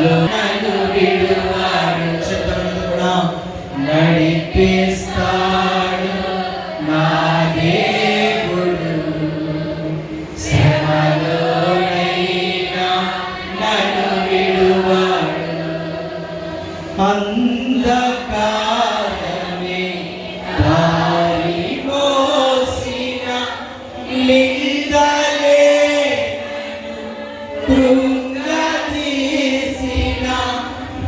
Yeah.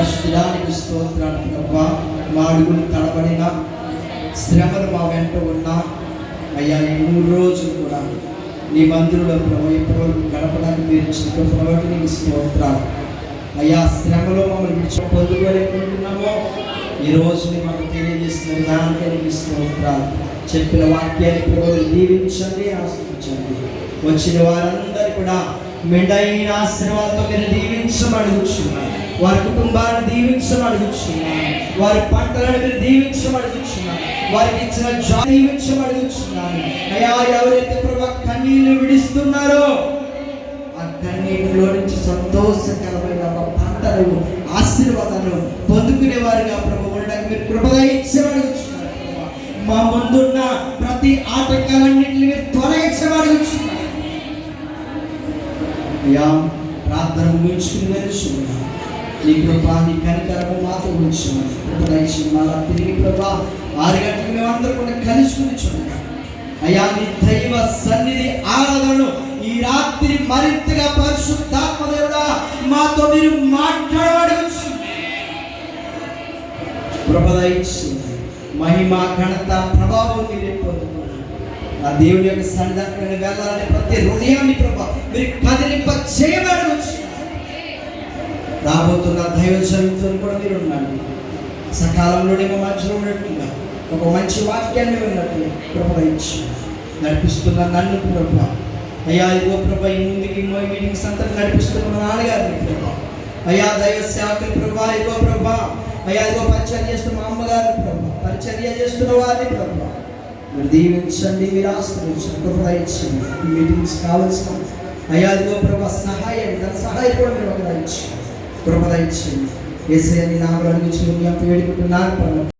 పరిశుద్ధానికి స్తోత్రాలు ప్రభా మా అడుగులు తడబడిన శ్రమలు మా వెంట ఉన్నా అయ్యా ఈ మూడు రోజులు కూడా నీ మందిరంలో ప్రభు ఎప్పటి గడపడానికి మీరు ఇచ్చిన ప్రభావం నీకు స్తోత్రాలు. అయ్యా శ్రమలో మమ్మల్ని విడిచి పొందుకోలేకుంటున్నామో ఈ రోజు నీ మాకు తెలియజేస్తున్న విధానానికి నీకు స్తోత్రాలు. చెప్పిన వాక్యాన్ని ప్రభు దీవించండి ఆస్వాదించండి. వచ్చిన వారందరూ కూడా మెండైన ఆశీర్వాదంతో మీరు దీవించమని అడుగుచున్నాను. వారి కుటుంబాన్ని దీవించమని అడుగుచున్నాను వారి పంటలను మీరు దీవించమని అడుగుచున్నాను వారికి ఇచ్చిన జా దీవించమని అడుగుచున్నాను అయ్యా ఎవరైతే ప్రభా కన్నీళ్ళు విడిస్తున్నారో ఆ కన్నీటిలో నుంచి సంతోషకరమైన ఒక పంటలు ఆశీర్వాదాలు పొందుకునే వారిగా ప్రభు ఉండడానికి మీరు కృపగా ఇచ్చేవాడు మా ముందున్న ప్రతి ఆటంకాలన్నింటినీ మీరు తొలగించమని అడుగుచున్నారు అయ్యా ప్రార్థన ముగించుకుని వెళ్తున్నాను నీ కృప నీ కనికరము మాతో ఉంచు కృప దయచి మళ్ళా తిరిగి ప్రభా ఆరు గంటలకు మేమందరూ కూడా కలుసుకుని చూడండి. అయ్యా నీ దైవ సన్నిధి ఆరాధనను ఈ రాత్రి మరింతగా పరిశుద్ధాత్మ దేవుడా మాతో మీరు మాట్లాడవచ్చు కృపదయించు మహిమ ఘనత ప్రభావం మీరే పొందుకున్నారు ఆ దేవుని యొక్క సన్నిధానికి వెళ్ళాలని ప్రతి హృదయాన్ని ప్రభా మీరు కదిలింప చేయబడవచ్చు రాబోతున్న దైవ చరిత్రను కూడా మీరు ఉండండి. సకాలంలోనే మా మధ్యలో ఉన్నట్టుగా ఒక మంచి వాక్యాన్ని విన్నట్లు ప్రభావించి నడిపిస్తున్న నన్ను ప్రభా అయ్యా ఇదిగో ప్రభా ఈ ముందుకి ఈ మీటింగ్స్ అంతా నడిపిస్తున్న మా నాన్నగారిని ప్రభా అయ్యా దైవ సేవకుని ప్రభా ఇదిగో ప్రభా. అయ్యా ఇదిగో పరిచర్య చేస్తున్న మా అమ్మగారిని ప్రభా పరిచర్య చేస్తున్న వారిని ప్రభా మీరు దీవించండి మీరు ఆశ్రయించండి ప్రభావించండి ఈ మీటింగ్స్ కావాల్సిన అయ్యా ఇదిగో ప్రభా సహాయం దాని సహాయం కూడా మీరు ఒక కృపద ఇచ్చింది ఏసీ అని నామలు అడిగించి వేడుకుంటున్నారు